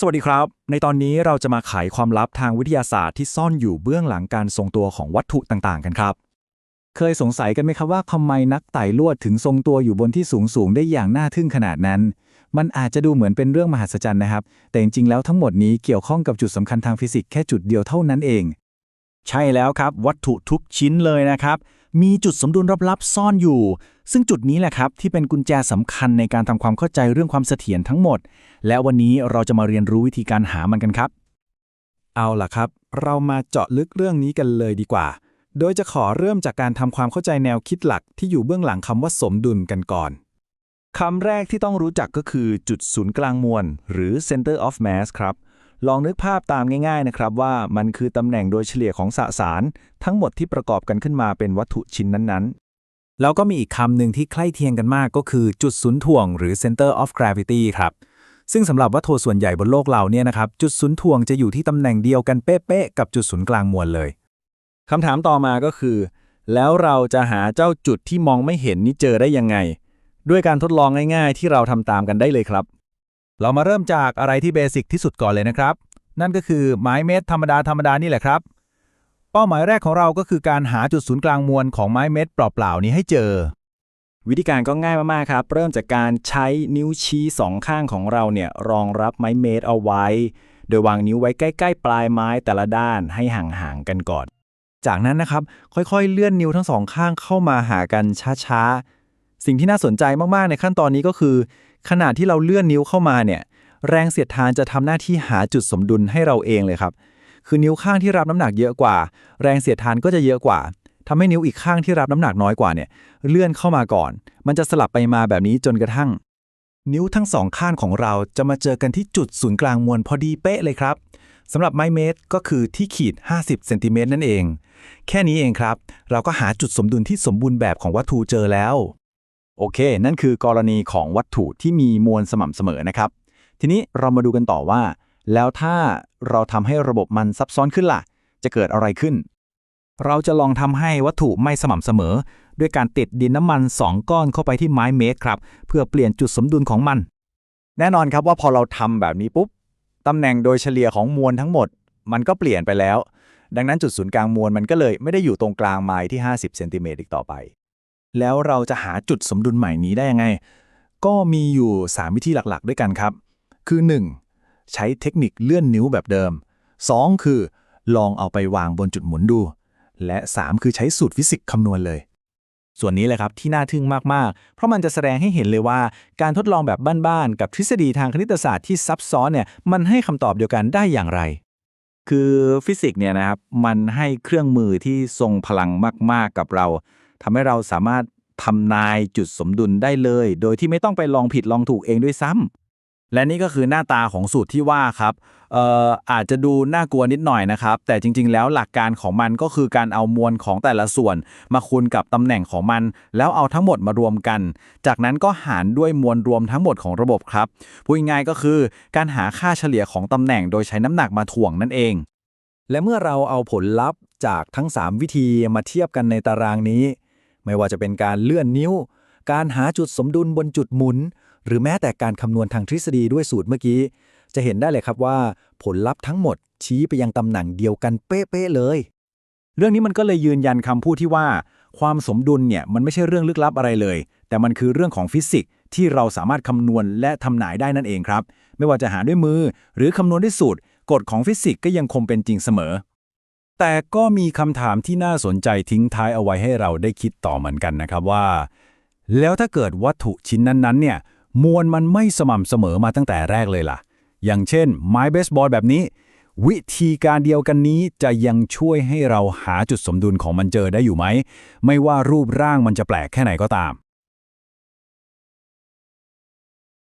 สวัสดีครับ ในตอนนี้เราจะมาไขความลับทางวิทยาศาสตร์ที่ซ่อนอยู่เบื้องหลังการทรงตัวของวัตถุต่างๆ กันครับ เคยสงสัยกันไหมครับว่าทำไมนักไต่ลวดถึงทรงตัวอยู่บนที่สูงๆได้อย่างน่าทึ่งขนาดนั้น มันอาจจะดูเหมือนเป็นเรื่องมหัศจรรย์นะครับ แต่จริงๆแล้วทั้งหมดนี้เกี่ยวข้องกับจุดสำคัญทางฟิสิกส์แค่จุดเดียวเท่านั้นเอง ใช่แล้วครับ วัตถุทุกชิ้นเลยนะครับ มีจุดสมดุลลับๆซ่อนอยู่ ซึ่งจุดนี้แหละครับที่เป็นกุญแจสำคัญในการทำความเข้าใจเรื่องความเสถียรทั้งหมด และวันนี้เราจะมาเรียนรู้วิธีการหามันกันครับ เอาล่ะครับ เรามาเจาะลึกเรื่องนี้กันเลยดีกว่า โดยจะขอเริ่มจากการทำความเข้าใจแนวคิดหลักที่อยู่เบื้องหลังคำว่าสมดุลกันก่อนคำแรกที่ต้องรู้จักก็คือจุดศูนย์กลางมวล หรือ center of mass ครับ ลองนึกภาพตามง่ายๆนะครับว่ามันคือตำแหน่งโดยเฉลี่ยของสสาร ทั้งหมดที่ประกอบกันขึ้นมาเป็นวัตถุชิ้นนั้นๆ แล้วก็มีอีกคำหนึ่งที่ใกล้เคียงกันมากก็คือจุดศูนย์ถ่วงหรือ center of gravity ครับ ซึ่งสำหรับวัตถุส่วนใหญ่บนโลกเราเนี่ยนะครับ จุดศูนย์ถ่วงจะอยู่ที่ตำแหน่งเดียวกันเป๊ะๆกับจุดศูนย์กลางมวลเลยคำถามต่อมาก็คือ แล้วเราจะหาเจ้าจุดที่มองไม่เห็นนี้เจอได้ยังไง ด้วยการทดลองง่ายๆ ที่เราทำตามกันได้เลยครับ เรามาเริ่มจากอะไรที่เบสิกที่สุดก่อนเลยนะครับ นั่นก็คือไม้เมตรธรรมดาธรรมดานี่แหละครับ เป้าหมายแรกของเราก็คือการหาจุดศูนย์กลางมวลของไม้เม็ดเปล่าๆนี้ให้เจอ วิธีการก็ง่ายมาก ๆ ครับ เริ่มจากการใช้นิ้วชี้สองข้างของเราเนี่ยรองรับไม้เมตรเอาไว้ โดยวางนิ้วไว้ใกล้ ๆ ปลายไม้แต่ละด้านให้ห่างๆกันก่อน จากนั้นนะครับ ค่อยๆ เลื่อนนิ้วทั้งสองข้างเข้ามาหากันช้าๆ สิ่งที่น่าสนใจมากๆในขั้นตอนนี้ก็คือ ขณะที่เราเลื่อนนิ้วเข้ามาเนี่ยแรงเสียดทานจะทำหน้าที่หาจุดสมดุลให้เราเองเลยครับ คือนิ้วข้างที่รับน้ำหนักเยอะกว่า แรงเสียดทานก็จะเยอะกว่าทำให้นิ้วอีกข้างที่รับน้ำหนักน้อยกว่าเนี่ยเลื่อนเข้ามาก่อน มันจะสลับไปมาแบบนี้จนกระทั่ง นิ้วทั้งสองข้างของเราจะมาเจอกันที่จุดศูนย์กลางมวลพอดีเป๊ะเลยครับสำหรับไม้เมตรก็คือที่ขีด 50เซนติเมตรนั่นเอง แค่นี้เองครับ เราก็หาจุดสมดุลที่สมบูรณ์แบบของวัตถุเจอแล้ว โอเค นั่นคือกรณีของวัตถุที่มีมวลสม่ำเสมอนะครับ ทีนี้เรามาดูกันต่อว่า แล้วถ้าเราทำให้ระบบมันซับซ้อนขึ้นล่ะ จะเกิดอะไรขึ้น เราจะลองทำให้วัตถุไม่สม่ำเสมอ ด้วยการติดดินน้ำมัน 2 ก้อนเข้าไปที่ไม้เมตรครับ เพื่อเปลี่ยนจุดสมดุลของมัน แน่นอนครับว่าพอเราทำแบบนี้ปุ๊บตำแหน่งโดยเฉลี่ยของมวลทั้งหมด มันก็เปลี่ยนไปแล้ว ดังนั้นจุดศูนย์กลางมวลมันก็เลยไม่ได้อยู่ตรงกลางไม้ที่ 50เซนติเมตรอีกต่อไป แล้วเราจะหาจุดสมดุลใหม่นี้ได้ยังไง ก็มีอยู่ 3 วิธีหลักๆ ด้วยกันครับ คือ 1. ใช้เทคนิคเลื่อนนิ้วแบบเดิม 2. คือ ลองเอาไปวางบนจุดหมุนดู และ 3 คือใช้สูตรฟิสิกส์คำนวณเลย ส่วนนี้แหละครับที่น่าทึ่งมาก ๆ เพราะมันจะแสดงให้เห็นเลยว่า การทดลองแบบบ้าน ๆ กับทฤษฎีทางคณิตศาสตร์ที่ซับซ้อนเนี่ยมันให้คำตอบเดียวกันได้อย่างไรคือฟิสิกส์เนี่ยนะครับมันให้เครื่องมือที่ทรงพลังมาก ๆ กับเราทำให้เราสามารถทำนายจุดสมดุลได้เลย โดยที่ไม่ต้องไปลองผิดลองถูกเองด้วยซ้ำ และนี่ก็คือหน้าตาของสูตรที่ว่าครับเอ่ออาจจะดูน่ากลัวนิดหน่อยนะครับ แต่จริง ๆ แล้วหลักการของมันก็คือการเอามวลของแต่ละส่วน มาคูณกับตำแหน่งของมัน แล้วเอาทั้งหมดมารวมกัน จากนั้นก็หารด้วยมวลรวมทั้งหมดของระบบครับพูดง่ายๆก็คือการหาค่าเฉลี่ยของตำแหน่งโดยใช้น้ำหนักมาถ่วงนั่นเอง และเมื่อเราเอาผลลัพธ์จากทั้ง 3 วิธีมาเทียบกันในตารางนี้ ไม่ว่าจะเป็นการเลื่อนนิ้ว การหาจุดสมดุลบนจุดหมุน หรือแม้แต่การคำนวณทางทฤษฎีด้วยสูตรเมื่อกี้ จะเห็นได้เลยครับว่า ผลลัพธ์ทั้งหมดชี้ไปยังตำแหน่งเดียวกันเป๊ะๆเลย เรื่องนี้มันก็เลยยืนยันคำพูดที่ว่า ความสมดุลเนี่ยมันไม่ใช่เรื่องลึกลับอะไรเลย แต่มันคือเรื่องของฟิสิกส์ที่เราสามารถคำนวณและทำนายได้นั่นเองครับ ไม่ว่าจะหาด้วยมือ หรือคำนวณด้วยสูตรกฎของฟิสิกส์ก็ยังคงเป็นจริงเสมอ แต่ก็มีคำถามที่น่าสนใจทิ้งท้ายเอาไว้ให้เราได้คิดต่อเหมือนกันนะครับว่า แล้วถ้าเกิดวัตถุชิ้นนั้นๆเนี่ย มวลมันไม่สม่ำเสมอมาตั้งแต่แรกเลยล่ะ อย่างเช่น ไม้เบสบอลแบบนี้ วิธีการเดียวกันนี้จะยังช่วยให้เราหาจุดสมดุลของมันเจอได้อยู่ไหม ไม่ว่ารูปร่างมันจะแปลกแค่ไหนก็ตาม